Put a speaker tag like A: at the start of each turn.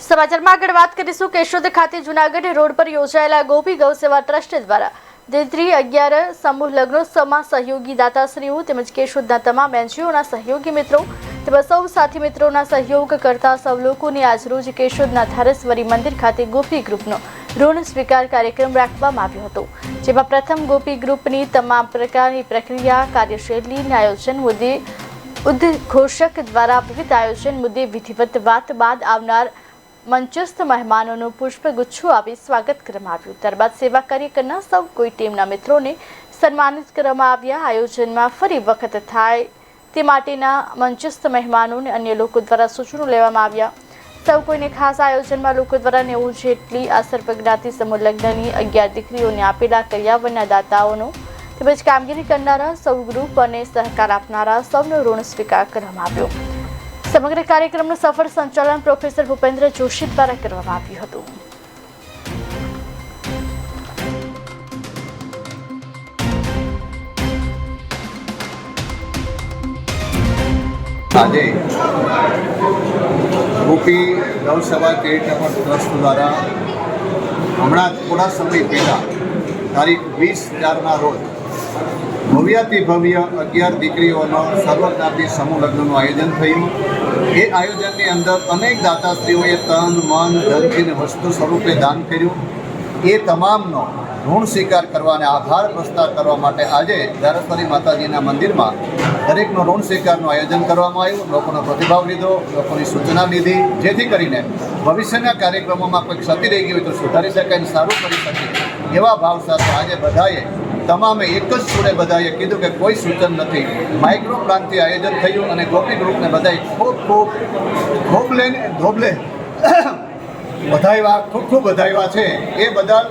A: સમાચારમાં આગળ વાત કરીશું. કેશોદ ખાતે જુનાગઢ રોડ પર યોજાયેલા ગોપી ગૌ સેવા ટ્રસ્ટ દ્વારા દેત્રી અગિયાર સમૂહ લગ્નોત્સવમાં સહયોગી દાતાશ્રીઓ તેમજ કેશોદના તમામ એનજીઓના સહયોગી મિત્રો તેમજ સૌ સાથી મિત્રોના સહયોગ કરતા સૌ લોકોને આજરોજ કેશોદના ધારેશ્વરી મંદિર ખાતે ગોપી ગ્રુપનો ઋણ સ્વીકાર કાર્યક્રમ રાખવામાં આવ્યો હતો. જેમાં પ્રથમ ગોપી ગ્રુપની તમામ પ્રકારની પ્રક્રિયા કાર્યશૈલીના આયોજન મુદ્દે ઉદ્ઘોષક દ્વારા વિવિધ આયોજન મુદ્દે વિધિવત વાત બાદ આવનાર મંચસ્થ મહેમાનોનું પુષ્પગુચ્છો આપી સ્વાગત કરવામાં આવ્યું. ત્યારબાદ સેવા કાર્ય કરનાર સૌ કોઈ ટીમના મિત્રોને સન્માનિત કરવામાં આવ્યા. આયોજનમાં ફરી વખત થાય તે માટેના મંચસ્થ મહેમાનોને અન્ય લોકો દ્વારા સૂચનો લેવામાં આવ્યા. સૌ કોઈને ખાસ આયોજનમાં લોકો દ્વારા નેવું જેટલી આસર્પ જ્ઞાતિ સમૂહ લગ્નની અગિયાર દીકરીઓને આપેલા કર્યાવરના દાતાઓનો તેમજ કામગીરી કરનારા સૌ ગ્રુપ અને સહકાર આપનારા સૌનો ઋણ સ્વીકાર કરવામાં આવ્યો. સમગ્ર કાર્યક્રમનું સફળ સંચાલન પ્રોફેસર ભૂપેન્દ્ર જોશી દ્વારા કરવામાં આવ્યું હતું.
B: આજે ગોપી ગૌસભા ચેરિટેબલ ટ્રસ્ટ દ્વારા હમણાં થોડા સમય પહેલાં તારીખ વીસ ચારના રોજ ભવ્યાતિ ભવ્ય અગિયાર દીકરીઓનો સર્વજ્ઞાતિ સમૂહ લગ્નનું આયોજન થયું. એ આયોજનની અંદર અનેક દાતાશ્રીઓએ તન, મન, ધનથી વસ્તુ સ્વરૂપે દાન કર્યું. એ તમામનો ઋણ સ્વીકાર કરવા અને આભાર પ્રસ્તાર કરવા માટે આજે ધારેશ્વરી માતાજીના મંદિરમાં દરેકનો ઋણ સ્વીકારનું આયોજન કરવામાં આવ્યું. લોકોનો પ્રતિભાવ લીધો, લોકોની સૂચના લીધી. જેથી કરીને ભવિષ્યના કાર્યક્રમોમાં કોઈ ક્ષતિ રહી ગઈ હોય તો સુધારી શકાય અને સારું કરી શકે એવા ભાવ સાથે આજે બધાએ તમામે એક જ સુરે બધાએ કીધું કે કોઈ સૂચન નથી. માઇક્રો પ્લાનથી આયોજન થયું અને ગોપી ગ્રુપને બધાએ ખૂબ ખૂબ ખૂબ લઈને ધોબલે વધાવ્યા ખૂબ ખૂબ વધાવ્યા છે. એ બદલ